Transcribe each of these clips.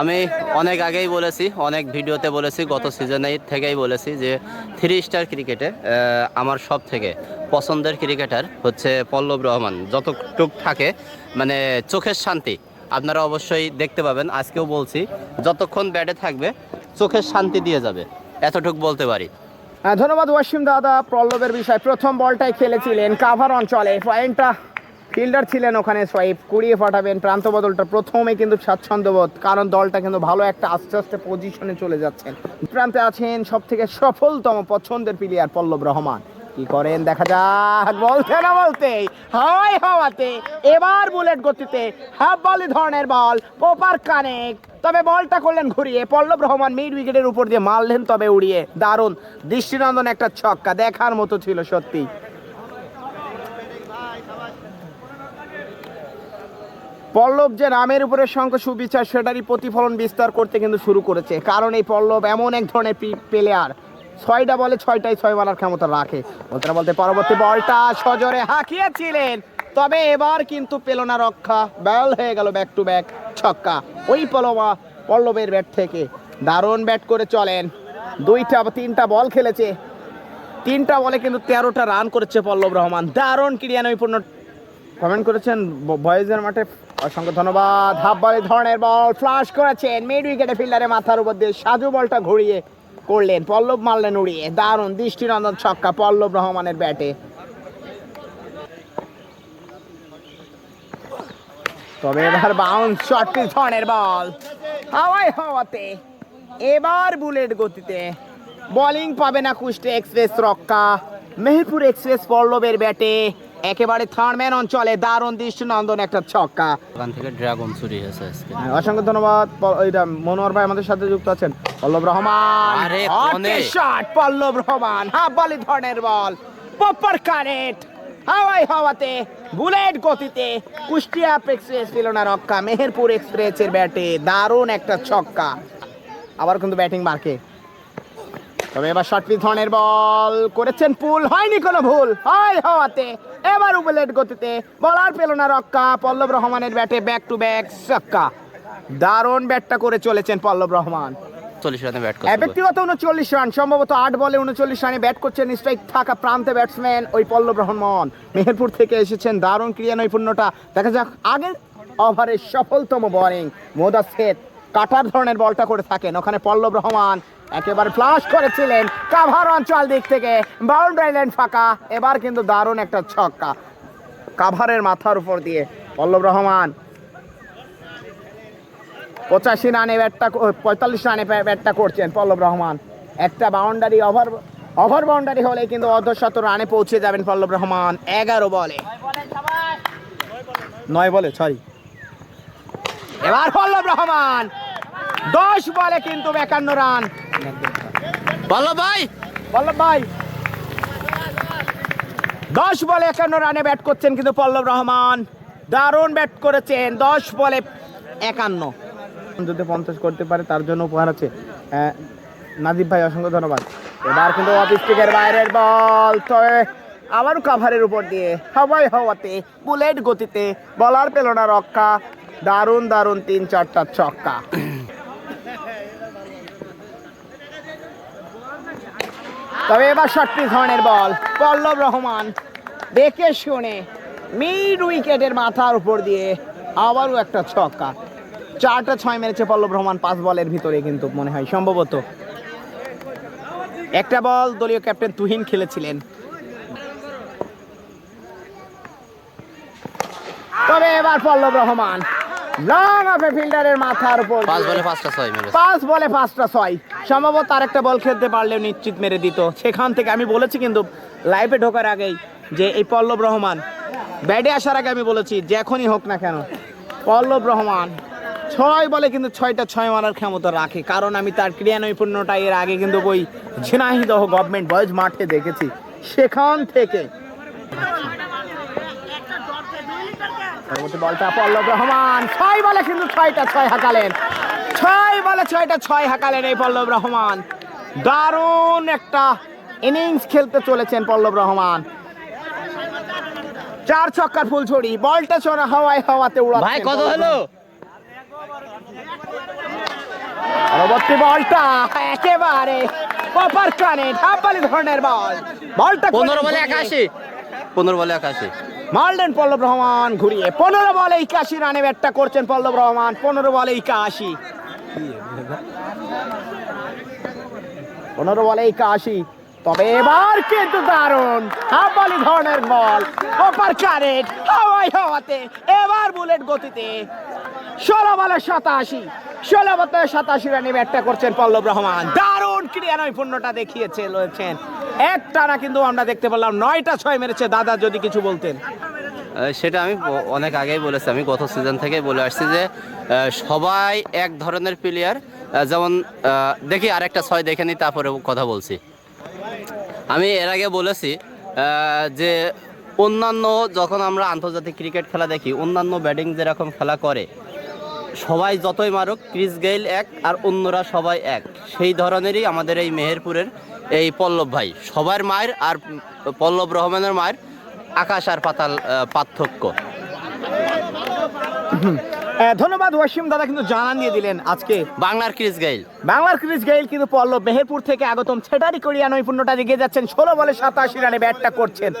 আমি অনেক আগেই বলেছি অনেক ভিডিওতে বলেছি গত সিজনে থেকেই বলেছি যে থ্রি স্টার ক্রিকেটে আমার সব থেকে পছন্দের ক্রিকেটার হচ্ছে পল্লব রহমান। যতটুক থাকে মানে চোখের শান্তি আপনারা অবশ্যই দেখতে পাবেন। আজকেও বলছি যতক্ষণ ব্যাটে থাকবে চোখের শান্তি দিয়ে যাবে। এতটুক বলতে পারি। হ্যাঁ, ধন্যবাদ ওয়াসিম দাদা প্রল্লবের বিষয়। প্রথম বলটাই খেলেছিলেন কাভার অঞ্চলে পয়েন্টটা ফিল্ডার ছিলেন ওখানে সোয়াইপ। কুড়িয়ে পাঠাবেন প্রান্ত বদলটা প্রথমে কিন্তু স্বাচ্ছন্দ্যবোধ, কারণ দলটা কিন্তু ভালো একটা আস্তে আস্তে পজিশনে চলে যাচ্ছেন। প্রান্তে আছেন সব থেকে সফলতম পছন্দের প্লেয়ার পল্লব রহমান। কি করেন? দেখা যাক, বলতে না বলতেই হাওয়াই হাওয়াতে এবার বুলেট গতিতে হাফ বলি ধরনের বল পোপার কানেক তবে বলটা করলেন ঘুরিয়ে, পল্লব রহমান মিড উইকেটের উপর দিয়ে মারলেন তবে উড়িয়ে। দারুণ, দৃষ্টিনন্দন একটা ছক্কা, দেখার মতো ছিল সত্যি পল্লব যে নামের উপরে শঙ্খ সুবিচার, সেটারই প্রতিফলন বিস্তার করতে কিন্তু শুরু করেছে। কারণ এই পল্লব এমন এক ধরনের প্লেয়ার ছয়টা বলে ছয়টাই ছয় মারার ক্ষমতা রাখে। বলতে না বলতে পরবর্তী বলটা সজরে হাঁকিয়েছিলেন, তবে এবার কিন্তু পেল না রক্ষা, ব্যাল হয়ে গেল ব্যাক টু ব্যাক ছক্কা। ওই পলমা পল্লবের ব্যাট থেকে দারুণ ব্যাট করে চলেন। দুইটা বা তিনটা বল খেলেছে। তিনটা বলে কিন্তু তেরোটা রান করেছে পল্লব রহমান। দারুণ ক্রিয়া নৈপুণ্য কমেন্ট করেছেন বয়েজের মাঠে অসংখ্য ধন্যবাদ। হাফ বলে ধরনের বল ফ্লাশ করেছেন। মিড উইকেটে ফিল্ডারের মাথার উপর দিয়ে সাজু বলটা ঘুরিয়ে করলেন। পল্লব মারলেন উড়িয়ে। দারুণ দৃষ্টিনন্দন ছক্কা পল্লব রহমানের ব্যাটে। তবে এবার বাউন্স শটটি ধরনের বল। হাওয়ায় হাওয়াতে। এবার বুলেট গতিতে। বোলিং পাবে না কুষ্টে এক্সপ্রেস রক্কা মেহেরপুর এক্সপ্রেস পল্লবের ব্যাটে। একেবারে থার্ডম্যান অঞ্চলে দারুণ দৃষ্টিনন্দন একটা ছক্কা। ওখান থেকে ড্রাগন চুরি হয়েছে আজকে। হ্যাঁ, অসংখ্য ধন্যবাদ ওইটা মনোহর ভাই আমাদের সাথে যুক্ত আছেন। পল্লব রহমান। আরে, শট পল্লব রহমান। হাফ বলি ধরনের বল। পপার কানেক্ট হাওয়াই হাওয়াতে বুলেট গতিতে কুষ্টিয়া এক্সপ্রেস ছিল না রক্ষা। মেহেরপুর এক্সপ্রেসের ব্যাটে দারুণ একটা ছক্কা। আবার কিন্তু ব্যাটিং মার্কে। তবে এবার শর্টলি ধরনের বল করেছেন পুল। হয়নি কোনো ভুল। হয় হওয়াতে। এবার বুলেট গতিতে বলার পেল না রক্ষা। পল্লব রহমানের ব্যাটে ব্যাক টু ব্যাক ছক্কা। দারুণ ব্যাটটা করে চলেছেন পল্লব রহমান। চল্লিশ রানে ব্যাট এ, ব্যক্তিগত উনচল্লিশ রান। সম্ভবত আট বলে উনচল্লিশ রানে ব্যাট করছেন স্ট্রাইক থাকা প্রান্তে ব্যাটসম্যান ওই পল্লব রহমান। মেহেরপুর থেকে এসেছেন দারুণ ক্রিয়া নৈপুণ্যটা দেখা যাক আগের ওভারের সফলতম বোলিং মোদাসেদ কাটার ধরনের বলটা করে থাকেন। ওখানে পল্লব রহমান একেবারে ফ্লাশ করেছিলেন কাভার অঞ্চল দিক থেকে। বাউন্ডারি লাইন ফাঁকা এবার কিন্তু দারুণ একটা ছক্কা। কাভারের মাথার উপর দিয়ে পল্লব রহমান। পঁচাশি রানে ব্যাটটা পঁয়তাল্লিশ রানে ব্যাটটা করছেন পল্লব রহমান। একটা বাউন্ডারি ওভার ওভার বাউন্ডারি হলে কিন্তু অর্ধশত রানে পৌঁছে যাবেন পল্লব রহমান এগারো বলে। নয় বলে সরি এবার পল্লব রহমান দশ বলে কিন্তু একান্ন রান। বলো ভাই। ভাই। দশ বলে একান্ন রানে ব্যাট করছেন কিন্তু পল্লব রহমান। দারুণ ব্যাট করেছেন, দশ বলে একান্ন। যদি পঞ্চাশ করতে পারে, তার জন্য উপহার আছে। নাজিব ভাই, অসংখ্য ধন্যবাদ। এবার কিন্তু অফ বাইরের বল, তবে আবারও কাভারের উপর দিয়ে হাওয়াই হাওয়াতে, বুলেট গতিতে বলার পেল না রক্ষা। দারুণ দারুণ তিন চারটা ছক্কা। তবে এবার শটটি ধরনের বল পল্লব রহমান দেখে শুনে মিড উইকেটের মাথার উপর দিয়ে আবারও একটা ছক্কা। চারটা ছয় মেরেছে পল্লব রহমান পাঁচ বলের ভিতরে কিন্তু মনে হয় সম্ভবত। একটা বল দলীয় ক্যাপ্টেন তুহিন খেলেছিলেন। তবে এবার পল্লব রহমান লং অফ ফিল্ডারের মাথার উপর পাঁচ বলে পাঁচটা ছয় মেরেছে পাঁচ বলে পাঁচটা ছয়। সম্ভবত আর একটা বল খেলতে পারলেও নিশ্চিত মেরে দিত। সেখান থেকে আমি বলেছি কিন্তু লাইভে ঢোকার আগেই যে এই পল্লব রহমান ব্যাটে আসার আগে আমি বলেছি যে এখনই হোক না কেন পল্লব রহমান ছয় বলে কিন্তু ছয়টা ছয় মারার ক্ষমতা রাখে। কারণ আমি তার ক্রিয়া নৈপুণ্যটা এর আগে কিন্তু ওই ঝিনাইদহ গভর্নমেন্ট বয়েজ মাঠে দেখেছি। সেখান থেকে পরবর্তী বলটা পল্লব রহমান। ছয় বলে কিন্তু ছয়টা ছয় হাঁকালেন। ছয় বলে ছয়টা ছয় হাঁকালেন এই পল্লব রহমান। দারুণ একটা ইনিংস খেলতে চলেছেন পল্লব রহমান। চার ছক্কার ফুল ছড়ি বলটা ছোড়া হাওয়ায় হাওয়াতে উড়াচ্ছেন ভাই কত হলো? পরবর্তী বলটা একেবারে কপার কানে ঢাপালি ধরনের বল। বলটা পনেরো বলে একাশি। পনেরো বলে একাশি। মারলেন পল্লব রহমান ঘুরিয়ে। পনেরো বলে একাশি রানে ব্যাটটা করছেন পল্লব রহমান। পনেরো বলে একাশি। পনেরো বলে একাশি। তবে এবার কিন্তু দারুণ। হাফালি ধরনের বল। ওপার কারেট হাওয়াই হাওয়াতে, এবার বুলেট গতিতে। ষোলো বলে সাতাশি। ষোলো বলে সাতাশি রানে ব্যাটটা করছেন পল্লব রহমান। দারুণ ক্রিয়া নৈপুণ্যটা দেখিয়েছে রয়েছেন একটা না কিন্তু আমরা দেখতে পেলাম, নয়টা ছয় মেরেছে। দাদা যদি কিছু বলতেন। সেটা আমি অনেক আগেই বলেছি। আমি গত সিজন থেকে বলে আসছি যে সবাই এক ধরনের প্লেয়ার যেমন দেখি আরেকটা ছয় দেখে নিই তারপরে কথা বলছি। আমি এর আগে বলেছি যে অন্যান্য যখন আমরা আন্তর্জাতিক ক্রিকেট খেলা দেখি, অন্যান্য ব্যাটিং যেরকম খেলা করে, সবাই যতই মারুক ক্রিস গেইল এক আর অন্যরা সবাই এক। সেই ধরনেরই আমাদের এই মেহেরপুরের এই পল্লব ভাই সবার মায়ের আর পল্লব রহমানের মায়ের আকাশ আর পাতাল পার্থক্য। ধন্যবাদ ওয়াসিম দাদা কিন্তু জানান দিয়ে দিলেন আজকে। বাংলার ক্রিস গাইল। বাংলার ক্রিস গাইল কিন্তু পল্লব মেহেরপুর থেকে আগতম ছেটারি করিয়া নৈপুণ্যটা এগিয়ে যাচ্ছেন। ষোলো বলে সাতাশি রানে ব্যাটটা করছেন।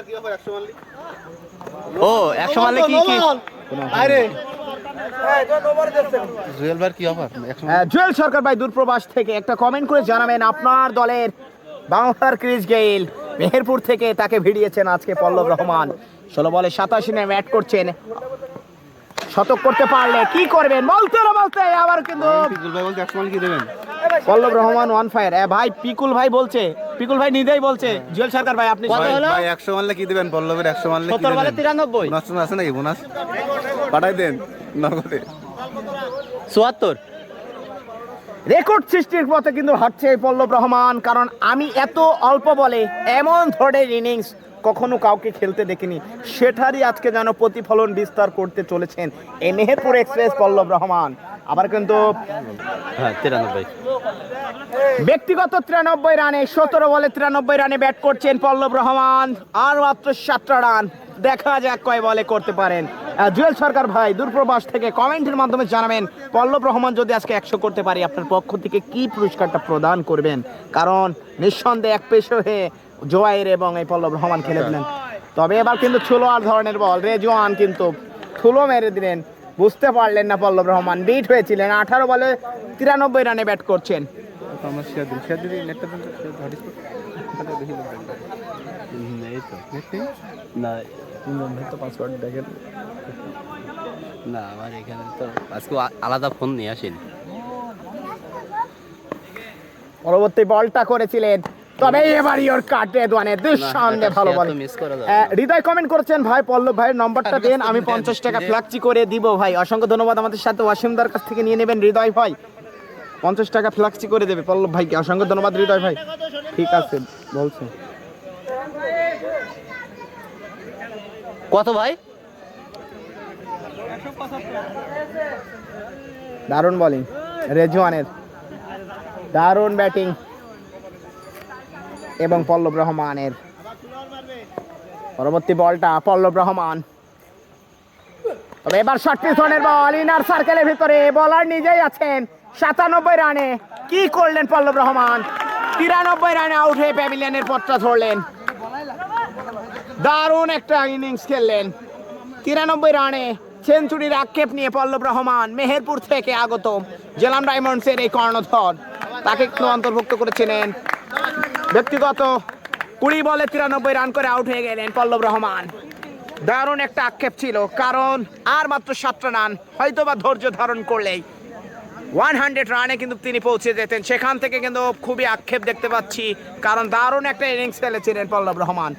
ও একশো মানে কি কি? আহ, জুয়েল সরকার ভাই দূরপ্রবাস থেকে একটা কমেন্ট করে জানাবেন আপনার দলের বাংলার ক্রিস গেইল মেহেরপুর থেকে তাকে ভিড়িয়েছেন আজকে পল্লব রহমান। ষোলো বলে সাতাশি রানে ব্যাট করছেন। শতক করতে পারলে কি করবেন? বলতে না বলতে। আবার কিন্তু পল্লব রহমান ওয়ান ফায়ার ভাই পিকুল ভাই বলছে পিকুল ভাই নিজেই বলছে। জুয়েল সরকার ভাই আপনি কত হলো? ভাই একশো মারলে কি দিবেন? পল্লবের একশো মারলে কি সত্তর বলে দেবেন? তিরানব্বই। বোনাস আছে নাকি? বোনাস? পাঠাই দেন নগদে। চুয়াত্তর। রেকর্ড সৃষ্টির পথে কিন্তু হাঁটছে এই পল্লব রহমান, কারণ আমি এত অল্প বলে এমন ধরনের ইনিংস কখনো কাউকে খেলতে দেখিনি। সেটারই আজকে যেন প্রতিফলন বিস্তার করতে চলেছেন এ মেহেরপুর এক্সপ্রেস পল্লব রহমান। আবার কিন্তু হ্যাঁ তিরানব্বই। ব্যক্তিগত তিরানব্বই রানে সতেরো বলে তিরানব্বই রানে ব্যাট করছেন পল্লব রহমান। আর মাত্র সাতটা রান দেখা যাক কয় বলে করতে পারেন। জুয়েল সরকার ভাই দূরপ্রবাস থেকে কমেন্টের মাধ্যমে জানাবেন পল্লব রহমান যদি আজকে একশো করতে পারি আপনার পক্ষ থেকে কি পুরস্কারটা প্রদান করবেন? কারণ নিঃসন্দেহে এক পেশ হয়ে জোয়াইর এবং এই পল্লব রহমান খেলে দিলেন। তবে এবার কিন্তু ছুলো আর ধরনের বল। রেজওয়ান কিন্তু থুলো মেরে দিলেন। বুঝতে পারলেন না পল্লব রহমান। বিট হয়েছিলেন আঠারো বলে তিরানব্বই রানে ব্যাট করছেন। পাসওয়ার্ড দেখেন। না আমার এখানে তো আজকে আলাদা ফোন নিয়ে আসিনি। পরবর্তী বলটা করেছিলেন। তবে এবার ইওর কাটে দোয়ানে দুঃসন্দেহে ভালো বল। হৃদয় কমেন্ট করেছেন ভাই পল্লব ভাইয়ের নম্বরটা দেন আমি পঞ্চাশ টাকা ফ্ল্যাক্সি করে দিব ভাই। অসংখ্য ধন্যবাদ আমাদের সাথে ওয়াসিমদার কাছ থেকে নিয়ে নেবেন হৃদয় ভাই। পঞ্চাশ টাকা ফ্ল্যাক্সি করে দেবে পল্লব ভাইকে। অসংখ্য ধন্যবাদ হৃদয় ভাই। ঠিক আছে বলছে। কত ভাই? দারুণ বোলিং রেজওয়ানের দারুণ ব্যাটিং এবং পল্লব রহমানের। পরবর্তী বলটা পল্লব রহমান। তবে এবার শর্ট পিছনের বল ইনার সার্কেলের ভিতরে বলার নিজেই আছেন। সাতানব্বই রানে কি করলেন পল্লব রহমান? তিরানব্বই রানে আউট হয়ে প্যাভিলিয়নের পথটা ধরলেন। দারুণ একটা ইনিংস খেললেন। তিরানব্বই রানে সেঞ্চুরির আক্ষেপ নিয়ে পল্লব রহমান মেহেরপুর থেকে আগত জেলাম ডায়মন্ডসের এই কর্ণধর। তাকে একটু অন্তর্ভুক্ত করেছিলেন ব্যক্তিগত কুড়ি বলে তিরানব্বই রান করে আউট হয়ে গেলেন পল্লব রহমান। দারুণ একটা আক্ষেপ ছিল, কারণ আর মাত্র সাতটা রান হয়তো বা ধৈর্য ধারণ করলেই। ওয়ান হান্ড্রেড রানে কিন্তু তিনি পৌঁছে যেতেন। সেখান থেকে কিন্তু খুবই আক্ষেপ দেখতে পাচ্ছি, কারণ দারুণ একটা ইনিংস খেলেছিলেন পল্লব রহমান।